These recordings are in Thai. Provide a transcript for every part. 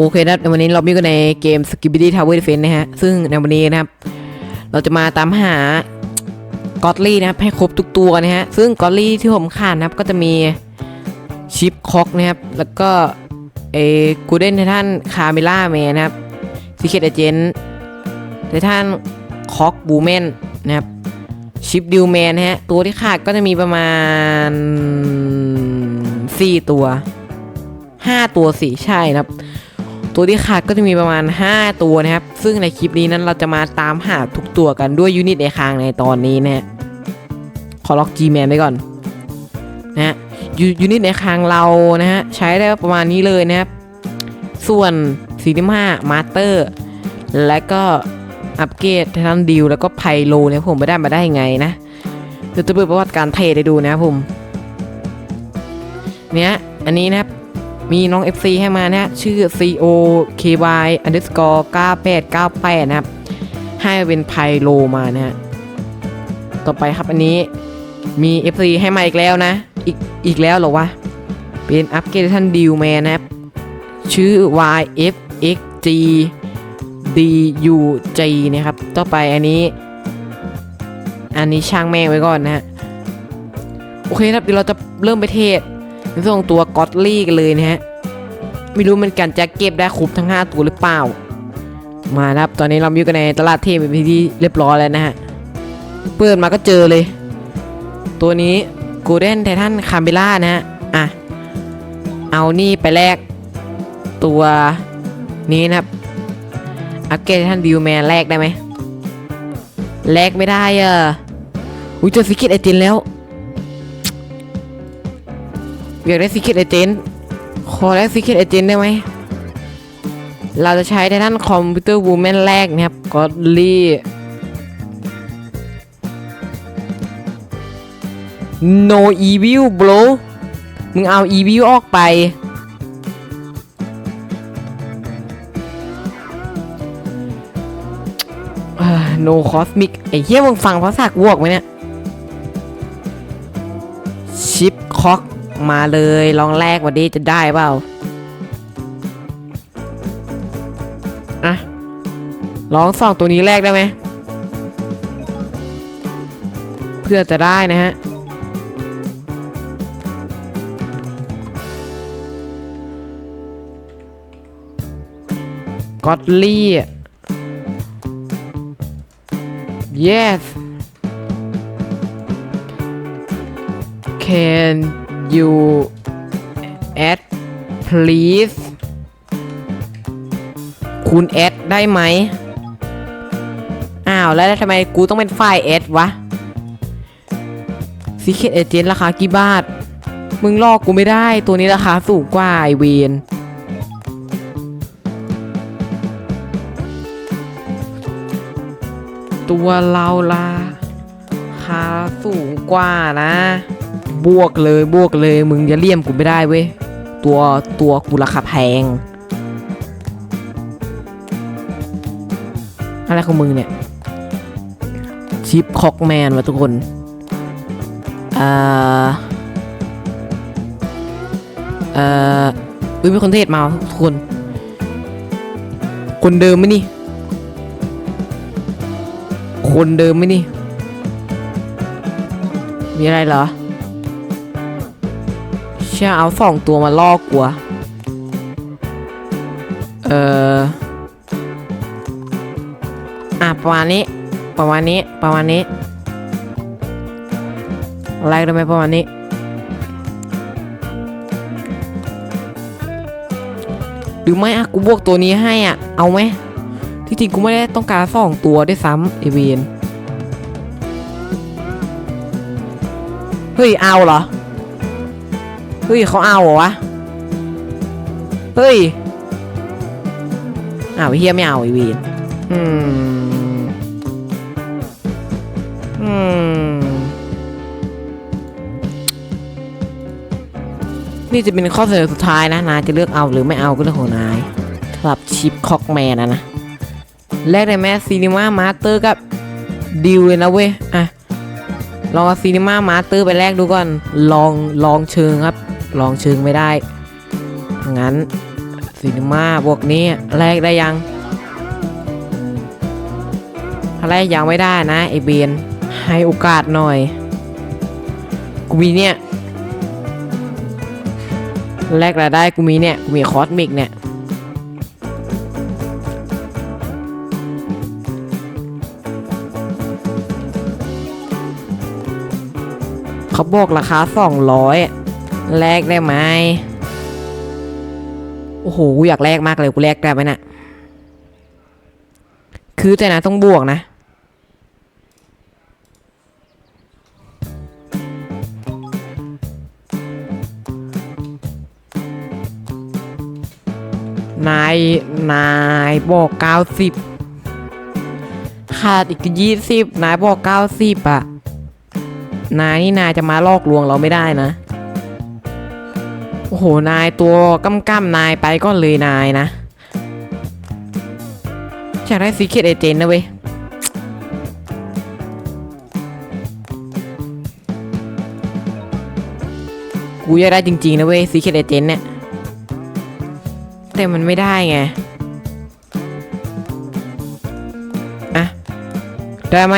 โอเคนะครับในวันนี้เรามีกันในเกม s k i b b y Tower Defense นะฮะ ซึ่งในวันนี้นะครับ เราจะมาตามหากอตลี่นะครับ ให้ครบทุกตัวนะฮะ ซึ่งกอตลี่ที่ผมขาดนะครับ ก็จะมีชิปคอกนะครับ แล้วก็เอกูเดนไททันคาเมล่าแมนนะครับซีเคทเอเจนไททันคอกบูแมนนะครับชิปดิวแมนนะฮะ ตัวที่ขาดก็จะมีประมาณ 4 ตัว 5 ตัวสี่ใช่นะครับ ตัวที่ขาดก็จะมีประมาณ 5 ตัวนะครับ ซึ่งในคลิปนี้นั้นเราจะมาตามหาทุกตัวกันด้วยยูนิตในคางในตอนนี้นะฮะขอล็อก G-Man ไว้ก่อนนะฮะยูยูนิตในคางเรานะฮะใช้ได้ประมาณนี้เลยนะครับ ส่วนซีนิมามาสเตอร์ และก็อัปเกรดททันดิวแล้วก็ไพโลเนี่ยผมไปได้มาได้ยังไงนะเดี๋ยวจะเปิดประวัติการเทรดให้ดูนะครับผม เนี้ยอันนี้นะครับ มีน้อง FC ให้มานะชื่อ CO KY underscore 9898 นะครับ ให้เป็นไพโลมานะฮะ ต่อไปครับอันนี้มี FC ให้มาอีกแล้วนะ อีกอีกแล้วเหรอวะ เป็นอัปเกรดท่านดิวแมนนะครับ ชื่อ YFXG DUG นะครับ ต่อไปอันนี้ อันนี้ช่างแม่ไว้ก่อนนะฮะ โอเคครับเดี๋ยวเราจะเริ่มไปเทศ ในส่วนของตัวก็อตลี่กันเลยนะฮะ ไม่รู้เหมันกันจะเก็บได้ครบทั้ง 5 ตัวหรือเปล่า มาครับ ตอนนี้เราอยู่กันในตลาดเทพเป็นที่เรียบร้อยแล้วนะฮะ เปิดมาก็เจอเลย ตัวนี้กูเดนไททันคาเมล่านะฮะ อะ เอานี่ไปแลกตัวนี้นะครับ อัปเกรดไททันบิวแมนแลกได้ไหมแลกไม่ได้อะอุ้ยเจอซิกิตไอจินแล้ว อยากได้ Secret Agent ขอได้ Secret Agent ได้ไหม เราจะใช้ในด้านคอมพิวเตอร์วูแมนแรกนะครับก็รีโน evil bro มึงเอา evil ออกไปอ่า no cosmic ไอ้เหี้ยมึงฟังภาษากูออกไหมเนี่ย ชิปคอก มาเลยลองแลกวันนี้จะได้เปล่าอะลองสองตัวนี้แลกได้ไหมเพื่อจะได้นะฮะก็อตลี่ yes can you add please คุณแอดได้ไหม อ้าว แล้วทำไมกูต้องเป็นฝ่ายแอดวะ Secret Agent ราคากี่บาท มึงลอกกูไม่ได้ตัวนี้ราคาสูงกว่าไอเวนตัวเราละราคาสูงกว่านะ บวกเลยบวกเลยมึงจะเลี่ยมกูไม่ได้เว้ยตัวตัวกูราคาแพงอะไรของมึงเนี่ยชิปคอกแมนวะทุกคนอ่าเอ่ออุ้ยมีคนเทศมาทุกคน คนเดิมไหมนี่ คนเดิมไหมนี่ มีอะไรเหรอ ชื่อเอาสองตัวมาล่อกกลัว เอออะประมาณนี้ ประมาณนี้ ประมาณนี้อะไรได้ไหมประมาณนี้ หรือไม่อะกูบวกตัวนี้ให้อะ เอาไหมที่จริงกูไม่ได้ต้องการสองตัวด้วยซ้ำไอเวนเฮ้ย เอาเหรอ เฮ้ยเขาเอาเหรอวะ เฮ้ย อ้าวไอ้เฮียไม่เอาไอเวนอืม อืม นี่จะเป็นข้อเสนอสุดท้ายนะ นายจะเลือกเอาหรือไม่เอาก็เรื่องของนายสำหรับชิปคอกแมนนะนะแลกได้ไหมซีนิมามาสเตอร์กับดิวเลยนะเว้ย อะ ลองเอาซีนิมามาสเตอร์ไปแลกดูก่อน ลองลองเชิงครับ ลองชิงไม่ได้ งั้นซีนีมาบวกนี้แลกได้ยังถ้าแลกยังไม่ได้นะไอเบนให้โอกาสหน่อย กูมีเนี่ยแลกรายได้กูมีเนี่ยกูมีคอสมิกเนี่ยเขาบอกราคาสองร้อย แลกได้ไหมโอ้โหกูอยากแลกมากเลยกูแลกได้ไหมน่ะคือแต่นะต้องบวกนะนาย นายบอกเก้าสิบขาดอีกยี่สิบนายบอกเก้าสิบอะนายนี่นายจะมาลอกลวงเราไม่ได้นะ โอ้โห นายตัวกำกำนายไปก็เลยนายนะอยากได้ซีเคดเอเจนนะเว้ยกูอยากได้จริงๆนะเว้ยซีเคดเอเจนเนี่ย แต่มันไม่ได้ไงอะได้ไหม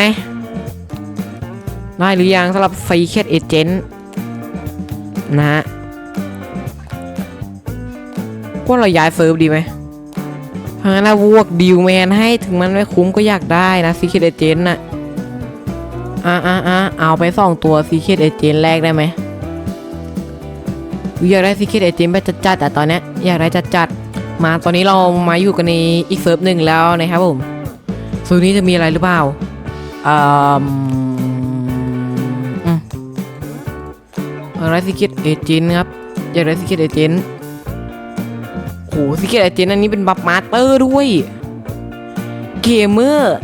ได้หรือยังสำหรับ Secret Agent นะฮะ ว่าเราย้ายเซิร์ฟดีไหมเพราะงั้นเราบวกดิวแมนให้ถึงมันไม่คุ้มก็อยากได้นะ Secret Agent น่ะอะอะอะเอาไปสองตัว Secret Agent แรกได้ไหมอยากได้ Secret Agent แบบจัดๆแต่ตอนเนี้ยอยากได้จัดๆมาตอนนี้เรามาอยู่กันในอีกเซิร์ฟหนึ่งแล้วนะครับผมเซิร์ฟนี้จะมีอะไรหรือเปล่าอืมอืมอยากได้ Secret Agent ครับอยากได้ Secret Agent โห Secret Agent อันนี้เป็นบัฟมาสเตอร์ด้วย เกมเมอร์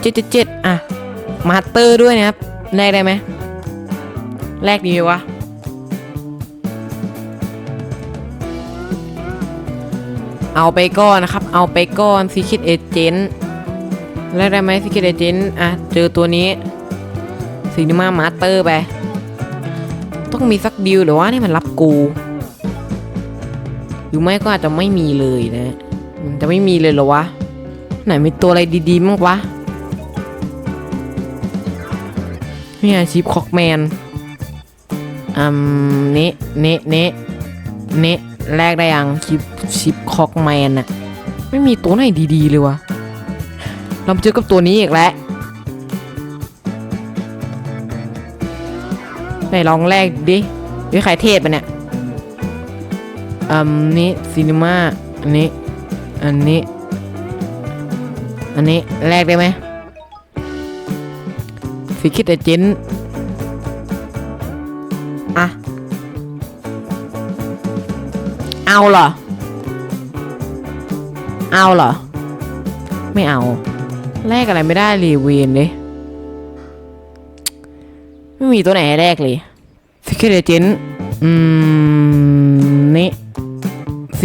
เจ็ดเจ็ดเจ็ดอะ มาสเตอร์ด้วยนะครับแลกได้ไหมแลกดีไหมวะเอาไปก่อนนะครับ เอาไปก่อน Secret Agent แลกได้ไหม Secret Agent อะ เจอตัวนี้ซีนิมามาสเตอร์ไป ต้องมีสักดิวหรือว่านี่มันรับกู รือไม่ก็อาจจะไม่มีเลยนะ มันจะไม่มีเลยเหรอวะ ไหนมีตัวอะไรดีๆมั้งวะเนี่ยชิปคอกแมนอืมเนะเนะเนะเนะแลกได้ยังชิปชิปคอกแมนอะไม่มีตัวไหนดีๆเลยวะเราเจอกับตัวนี้อีกแล้วไหนลองแลกดิวิใครเทศปะเนี่ย อืมนี่ซีนิมาอันนี้ อันนี้ อันนี้แลกได้ไหมสีคิดแต่เจนอะเอาเหรอ เอาเหรอ ไม่เอา แลกอะไรไม่ได้รีเวนเลยไม่มีตัวไหนแลกเลยสีคิดแต่เจนอืม นี่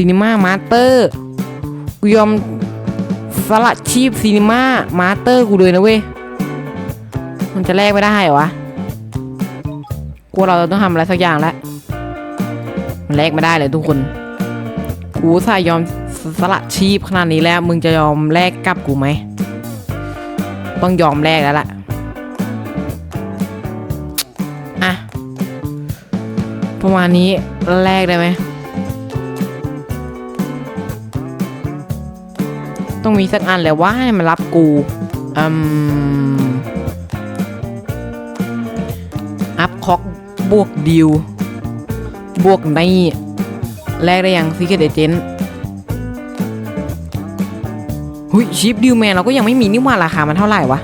ซีนิมามาสเตอร์กูยอมสละชีพซีนีมามาสเตอร์กูเลยนะเว้ย มันจะแลกไม่ได้เหรอวะกลัวเราต้องทำอะไรสักอย่างแล้วมันแลกไม่ได้เลยทุกคน กูสายยอมสละชีพขนาดนี้แล้ว มึงจะยอมแลกกับกูไหม ต้องยอมแลกแล้วล่ะอะประมาณนี้แลกได้ไหม ต้องมีสักอันแหละว่าให้มันรับกูอืมอัพคอกบวกดิว บวกในแลกได้ยังซีเคดเอเจนหุยชิปดิวแมนเราก็ยังไม่มีนี่ว่าราคามันเท่าไหร่วะ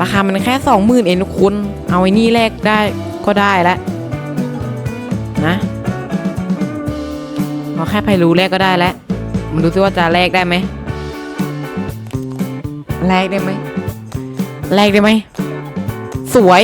ราคามันแค่สองหมื่นเองทุกคนเอาไอ้นี่แลกได้ก็ได้แล้วนะ เราแค่ไพรู้แรกก็ได้แล้วมันดูซิว่าจะแลกได้ไหมแลกได้ไหมแลกได้ไหมสวย